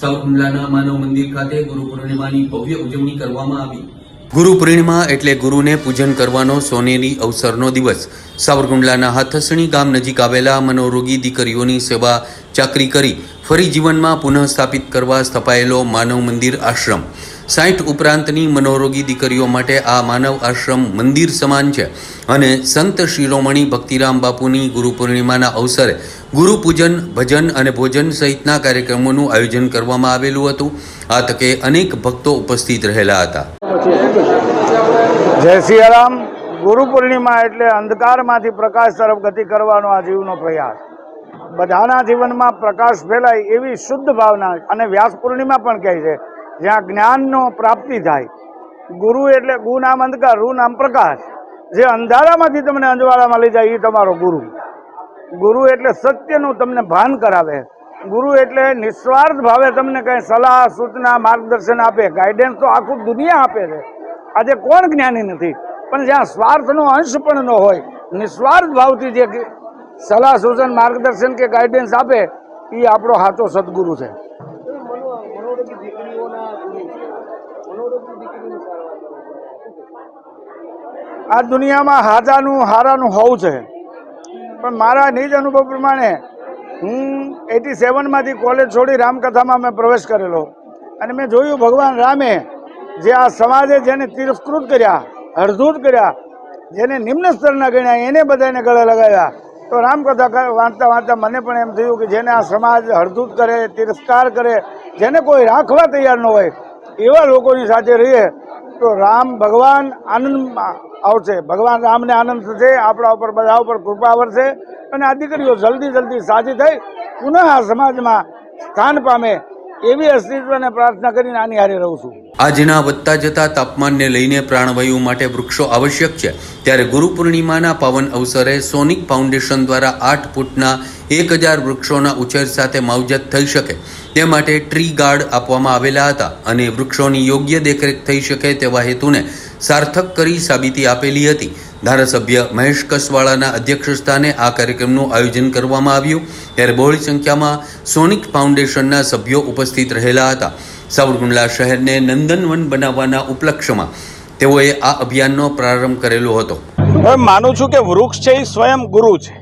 સાવરકુંડલાના માનવ મંદિર ખાતે ગુરુ પૂર્ણિમાની ભવ્ય ઉજવણી કરવામાં આવી. ગુરુ પૂર્ણિમા એટલે ગુરુને પૂજન કરવાનો સોનેરી અવસરનો દિવસ. સાવરકુંડલાના હાથસણી ગામ નજીક આવેલા મનોરોગી દીકરીઓની સેવા ચાકરી કરી ફરી જીવનમાં પુનઃ સ્થાપિત કરવા સ્થપાયેલો માનવ મંદિર આશ્રમ. સાઠ ઉપરાંતની મનોરોગી દીકરીઓ માટે આ માનવ આશ્રમ મંદિર સમાન છે. અને સંત શિરોમણી ભક્તિરામ બાપુની ગુરુ પૂર્ણિમાના અવસરે ગુરુપૂજન ભજન અને ભોજન સહિતના કાર્યક્રમોનું આયોજન કરવામાં આવેલું હતું. આ તકે અનેક ભક્તો ઉપસ્થિત રહેલા હતા. જય સિયારામ. ગુરુ પૂર્ણિમા એટલે અંધકારમાંથી પ્રકાશ તરફ ગતિ કરવાનો આ જીવનો પ્રયાસ. બધાના જીવનમાં પ્રકાશ ફેલાય એવી શુદ્ધ ભાવના અને વ્યાસ પૂર્ણિમા પણ કહે છે. જ્યાં જ્ઞાનનો પ્રાપ્તિ થાય. ગુરુ એટલે ગુ નામ અંધકાર રૂ નામ પ્રકાશ. જે અંધારામાંથી તમને અંજવાળામાં લઈ જાય એ તમારો ગુરુ. ગુરુ એટલે સત્યનું તમને ભાન કરાવે. ગુરુ એટલે નિસ્વાર્થ ભાવે તમને કંઈ સલાહ, સૂચના, માર્ગદર્શન આપે. ગાઈડન્સ તો આખું દુનિયા આપે છે. આજે કોણ જ્ઞાની નથી? પણ જ્યાં સ્વાર્થનો અંશ પણ ન હોય, નિસ્વાર્થ ભાવથી જે સલાહ, સૂચન, માર્ગદર્શન કે ગાઈડન્સ આપે, એ આપણો સાચો સદગુરુ છે. આ દુનિયામાં હાજાનું, હારાનું હોવું છે. પણ મારા નિજ અનુભવ પ્રમાણે હું એટી સેવનમાંથી કોલેજ છોડી રામકથામાં મેં પ્રવેશ કરેલો. અને મેં જોયું ભગવાન રામે જે આ સમાજે જેને તિરસ્કૃત કર્યા, હળધૂત કર્યા, જેને નિમ્ન સ્તરના ગણ્યા, એને બધાને ગળે લગાવ્યા, તો રામકથા વાંચતા વાંચતા મને પણ એમ થયું કે જેને આ સમાજ હળધૂત કરે, તિરસ્કાર કરે, જેને કોઈ રાખવા તૈયાર ન હોય, એવા લોકોની સાથે રહીએ તો રામ ભગવાન આનંદમાં આવશે. ભગવાન રામને આનંદ થશે, આપણા ઉપર બધા ઉપર કૃપા વરસે અને આ દીકરીઓ જલ્દી જલ્દી સાજી થઈ પુનઃ સમાજમાં સ્થાન પામે. એવી અસ્તિત્વને પ્રાર્થના કરીને આની હારે રહું છું. આજના વધતા જતા તાપમાનને લઈને પ્રાણવાયુ માટે વૃક્ષો આવશ્યક છે. ત્યારે ગુરુ પૂર્ણિમાના પાવન અવસરે સોનિક ફાઉન્ડેશન દ્વારા આઠ ફૂટના એક હજાર વૃક્ષોના ઉછેર સાથે માવજત થઈ શકે. તે માટે ટ્રી ગાર્ડ આપવામાં આવેલા હતા અને વૃક્ષોની યોગ્ય દેખરેખ થઈ શકે તેવા હેતુને સાર્થક કરી સાબિતી આપેલી હતી. ધારાસભ્ય મહેશ કસવાળાના અધ્યક્ષસ્થાને આ કાર્યક્રમનું આયોજન કરવામાં આવ્યું. ત્યારે બહોળી સંખ્યામાં સોનિક ફાઉન્ડેશનના સભ્યો ઉપસ્થિત રહેલા હતા. સાવરકુંડલા શહેરને નંદનવન બનાવવાના ઉપલક્ષ્યમાં તેઓએ આ અભિયાનનો પ્રારંભ કરેલો હતો. હવે માનું છું કે વૃક્ષ છે એ સ્વયં ગુરુ છે.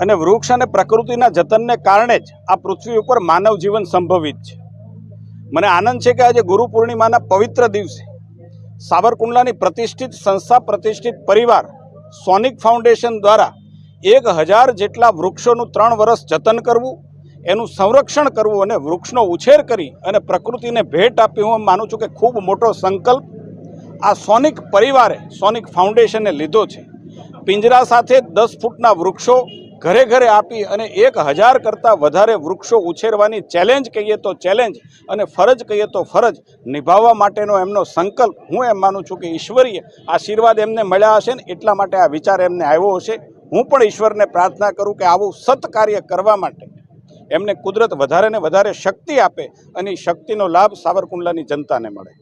અને વૃક્ષ અને પ્રકૃતિના જતનને કારણે જ આ પૃથ્વી ઉપર માનવ જીવન સંભવિત છે. મને આનંદ છે કે આજે ગુરુ પૂર્ણિમાના પવિત્ર દિવસે સાવરકુંડલાની પ્રતિષ્ઠિત સંસ્થા, પ્રતિષ્ઠિત પરિવાર સોનિક ફાઉન્ડેશન દ્વારા એક હજાર જેટલા વૃક્ષોનું ત્રણ વર્ષ જતન કરવું, એનું સંરક્ષણ કરવું અને વૃક્ષનો ઉછેર કરી અને પ્રકૃતિને ભેટ આપી હું માનું છું કે ખૂબ મોટો સંકલ્પ આ સોનિક પરિવારે, સોનિક ફાઉન્ડેશને લીધો છે. પિંજરા સાથે દસ ફૂટના વૃક્ષો ઘરે ઘરે આપી અને એક હજાર કરતાં વધારે વૃક્ષો ઉછેરવાની ચેલેન્જ કહીએ તો ચેલેન્જ અને ફરજ કહીએ તો ફરજ. નિભાવવા માટેનો એમનો સંકલ્પ. હું એમ માનું છું કે ઈશ્વરીય આશીર્વાદ એમને મળ્યા હશે ને એટલા માટે આ વિચાર એમને આવ્યો હશે. હું પણ ઈશ્વરને પ્રાર્થના કરું કે આવું સત કાર્ય કરવા માટે એમને કુદરત વધારે ને વધારે શક્તિ આપે અને શક્તિનો લાભ સાવરકુંડલાની જનતાને મળે.